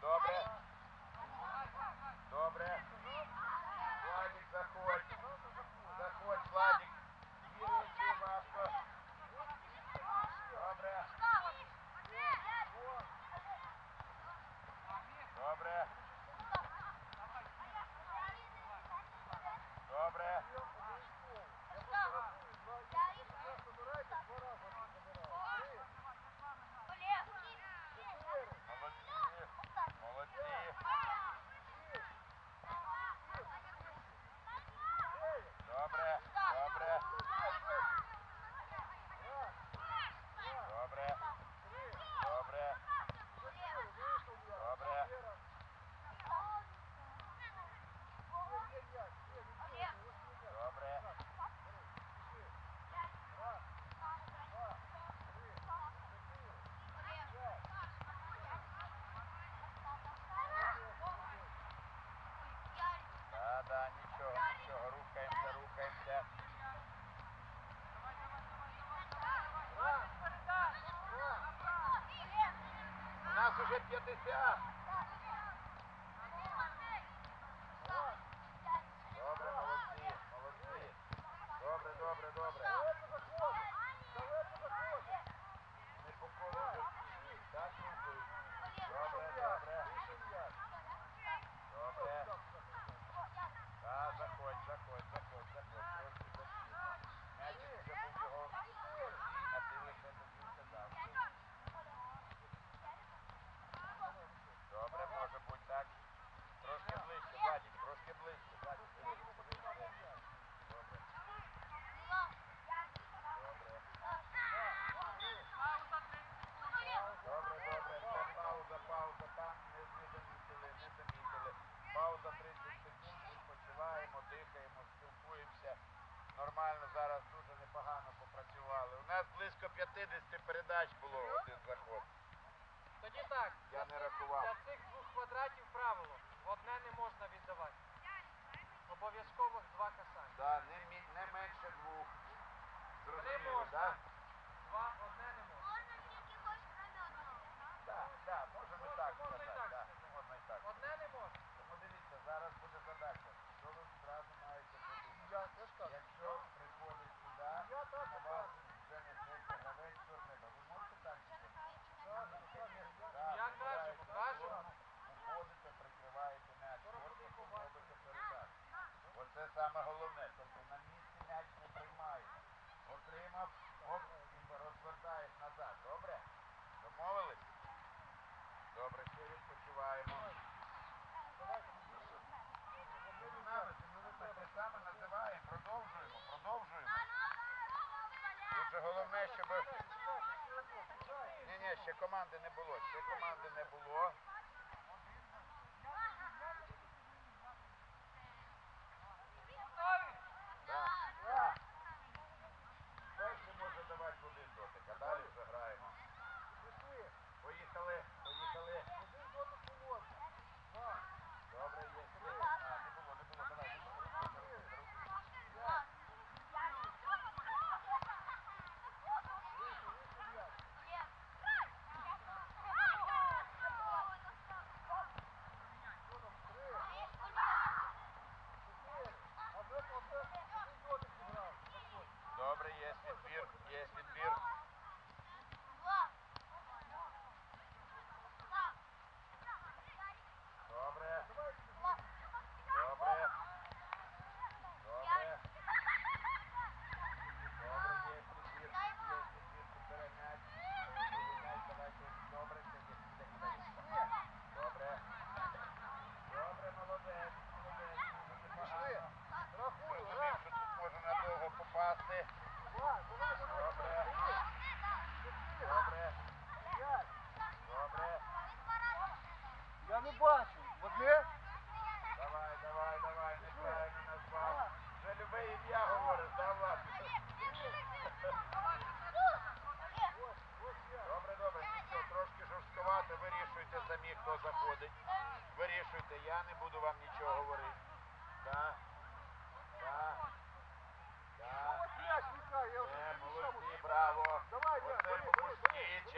Добре. Добре. Где ты, 50 передач було ну? один заход. Тоді так. Я не рахував. Для цих двох квадратів правило. Одне не можна віддавати. Обов'язково два касання. Да, не, не менше двох. Зрозуміло, можна. так? Два, одне. щоб... Ні, ні, ще команди не було, ще команди не було. не буду вам нічого говорити. Так. Так. Так. Молодці, браво. Оце помощніть.